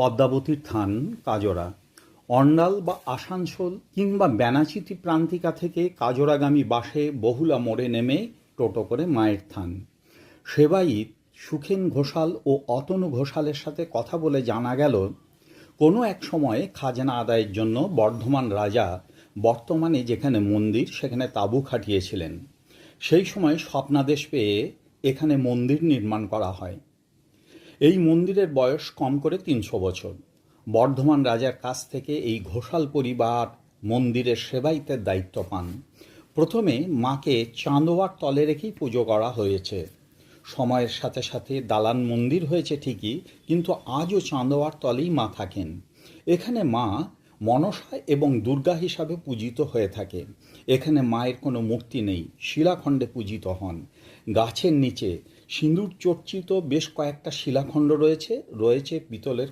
পদ্মাবতীর থান কাজরা অন্ডাল বা আসানসোল কিংবা ব্যানাচিতি প্রান্তিকা থেকে কাজরাগামী বাসে বহুলা মোড়ে নেমে টোটো করে মায়ের থান। সেবাইত সুখেন ঘোষাল ও অতনু ঘোষালের সাথে কথা বলে জানা গেল, কোনো এক সময়ে খাজনা আদায়ের জন্য বর্ধমান রাজা বর্তমানে যেখানে মন্দির, সেখানে তাঁবু খাটিয়েছিলেন। সেই সময় স্বপ্নাদেশ পেয়ে এখানে মন্দির নির্মাণ করা হয়। এই মন্দিরের বয়স কম করে তিনশো বছর। বর্ধমান রাজার কাছ থেকে এই ঘোষাল পরিবার মন্দিরের সেবাইতের দায়িত্ব পান। প্রথমে মাকে চাঁদোয়ার তলে রেখেই পুজো করা হয়েছে। সময়ের সাথে সাথে দালান মন্দির হয়েছে ঠিকই, কিন্তু আজও চাঁদোয়ার তলেই মা থাকেন। এখানে মা মনসা এবং দুর্গা হিসাবে পূজিত হয়ে থাকে। এখানে মায়ের কোনো মূর্তি নেই, শিলাখণ্ডে পূজিত হন। গাছের নিচে সিঁদুর চর্চিত বেশ কয়েকটা শিলাখণ্ড রয়েছে রয়েছে পিতলের